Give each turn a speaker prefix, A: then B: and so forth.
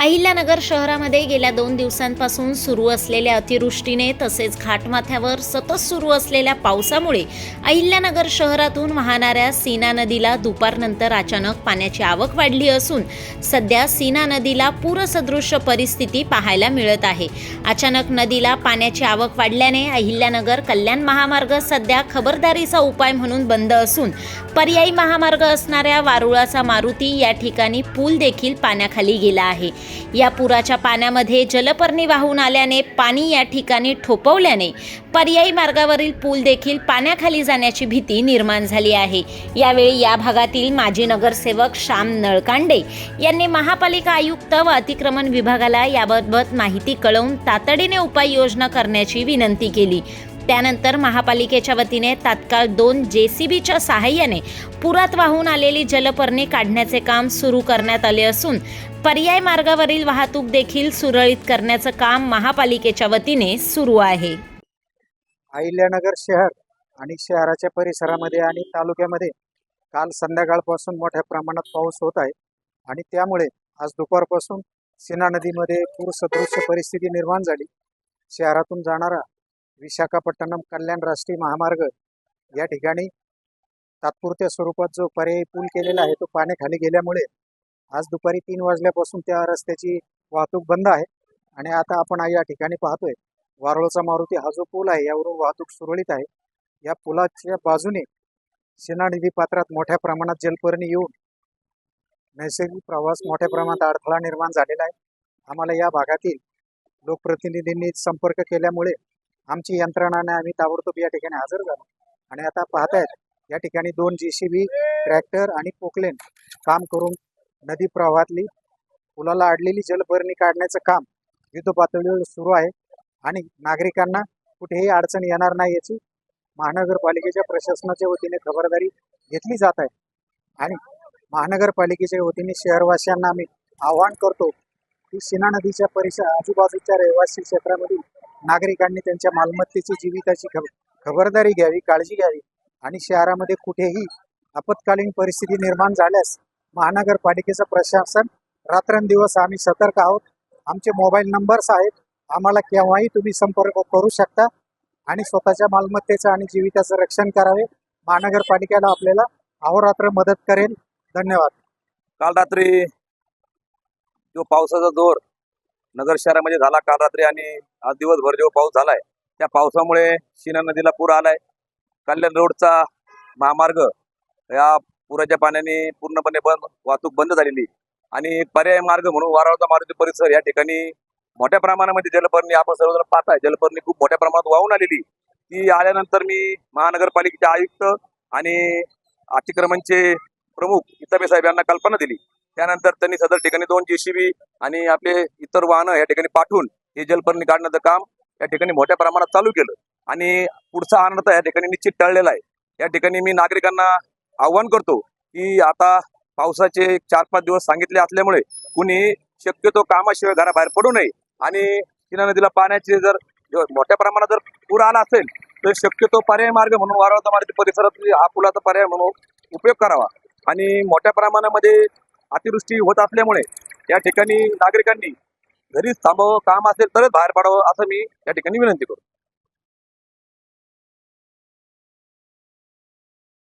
A: अहिल्यानगर शहरामध्ये गेल्या दोन दिवसांपासून सुरू असलेल्या अतिवृष्टीने तसेच घाटमाथ्यावर सतत सुरू असलेल्या पावसामुळे अहिल्यानगर शहरातून वाहणाऱ्या सीना नदीला दुपारनंतर अचानक पाण्याची आवक वाढली असून सध्या सीना नदीला पूरसदृश्य परिस्थिती पाहायला मिळत आहे. अचानक नदीला पाण्याची आवक वाढल्याने अहिल्यानगर कल्याण महामार्ग सध्या खबरदारीचा उपाय म्हणून बंद असून पर्यायी महामार्ग असणाऱ्या वारुळाचा मारुती या ठिकाणी पूल देखील पाण्याखाली गेला आहे. या पुराच्या पाण्यामध्ये जलपर्णी वाहून आल्याने पाणी या ठिकाणी ठोपवल्याने पर्यायी मार्गावरील पूल देखील पाण्याखाली जाण्याची भीती निर्माण झाली आहे. यावेळी या भागातील माजी नगरसेवक श्याम नळकांडे यांनी महापालिका आयुक्त व अतिक्रमण विभागाला याबाबत माहिती कळवून तातडीने उपाययोजना करण्याची विनंती केली. त्यानंतर महापालिकेच्या वतीने तात्काळ दोन जे सी बीच्या सहाय्याने पुरात वाहून आलेली जलपर्णी काढण्याचे काम सुरू करण्यात आले असून पर्याय मार्गावरील वाहतूक देखील सुरळीत करण्याचं काम महापालिकेच्या वतीने सुरू आहे.
B: अहिल्यानगर शहर आणि शहराच्या परिसरामध्ये आणि तालुक्यामध्ये काल संध्याकाळपासून मोठ्या प्रमाणात पाऊस होत आहे आणि त्यामुळे आज दुपारपासून सीना नदीमध्ये पूरसदृश्य परिस्थिती निर्माण झाली. शहरातून जाणारा विशाखापट्टणम कल्याण राष्ट्रीय महामार्ग या ठिकाणी तात्पुरत्या स्वरूपात जो पर्यायी पूल केलेला आहे तो पाण्याखाली गेल्यामुळे आज दुपारी तीन वाजल्यापासून त्या रस्त्याची वाहतूक बंद आहे. आणि आता आपण या ठिकाणी पाहतोय वारुळचा मारुती हा जो पूल आहे यावरून वाहतूक सुरळीत आहे. या पुलाच्या बाजूने सेना नदी पात्रात मोठ्या प्रमाणात जलपर्णी येऊन नैसर्गिक प्रवास मोठ्या प्रमाणात अडथळा निर्माण झालेला आहे. आम्हाला या भागातील लोकप्रतिनिधींनी संपर्क केल्यामुळे आमची यंत्रणाने आम्ही ताबडतोब या ठिकाणी हजर झालो. आणि आता पाहतायत या ठिकाणी दोन जी सी बी ट्रॅक्टर आणि पोकलेन काम करून नदी प्रवाहातली पुलाला अडलेली जलभरणी काढण्याचं काम युद्ध पातळीवर सुरू आहे. आणि नागरिकांना कुठेही अडचण येणार नाही याची महानगरपालिकेच्या प्रशासनाच्या वतीने खबरदारी घेतली जात आहे. आणि महानगरपालिकेच्या वतीने शहरवासियांना आम्ही आवाहन करतो की शिना नदीच्या परिसर आजूबाजूच्या रहिवासी क्षेत्रामधील नागरिकांनी त्यांच्या मालमत्तेची जीविताची खब खबरदारी घ्यावी काळजी घ्यावी आणि शहरामध्ये कुठेही आपत्कालीन परिस्थिती निर्माण झाल्यास महानगरपालिकेचं प्रशासन रात्रंदिवस आम्ही सतर्क आहोत. आमचे मोबाईल नंबर्स आहेत. आम्हाला केव्हाही तुम्ही संपर्क करू शकता आणि स्वतःच्या मालमत्तेचं आणि जीविताचं रक्षण करावे. महानगरपालिकेला आपल्याला अहोरात्र मदत करेल. धन्यवाद.
C: काल रात्री जो पावसाचा जोर नगर शहरामध्ये झाला काल रात्री आणि आज दिवसभर जो पाऊस झालाय त्या पावसामुळे शिना नदीला पूर आलाय. कल्याण रोडचा महामार्ग या पुराच्या पाण्याने पूर्णपणे बंद वाहतूक बंद झालेली. आणि पर्याय मार्ग म्हणून वारावता मारुती परिसर या ठिकाणी मोठ्या प्रमाणामध्ये जलपर्णी आपण सर्वजण पाहताय. जलपर्णी खूप मोठ्या प्रमाणात वाहून आलेली. ती आल्यानंतर मी महानगरपालिकेचे आयुक्त आणि अतिक्रमणचे प्रमुख इताबे साहेब यांना कल्पना दिली. त्यानंतर त्यांनी सदर ठिकाणी दोन जेसीबी आणि आपले इतर वाहनं या ठिकाणी पाठवून हे जलपर्णी काढण्याचं काम या ठिकाणी मोठ्या प्रमाणात चालू केलं. आणि पुढचा आनंद या ठिकाणी निश्चित टळलेला आहे. या ठिकाणी मी नागरिकांना आव्हान करतो की आता पावसाचे चार पाच दिवस सांगितले असल्यामुळे कुणी शक्यतो कामाशिवाय घराबाहेर पडू नये. आणि किना नदीला पाण्याचे जर मोठ्या प्रमाणात जर पूर आला असेल तर शक्यतो पर्याय मार्ग म्हणून वारवाचा मार्ग परिसरात हा पुलाचा पर्याय म्हणून उपयोग करावा. आणि मोठ्या प्रमाणामध्ये अतिवृष्टी होत असल्यामुळे या ठिकाणी नागरिकांनी घरीच थांबावं काम असेल तरच बाहेर पडावं असं मी या ठिकाणी विनंती करतो.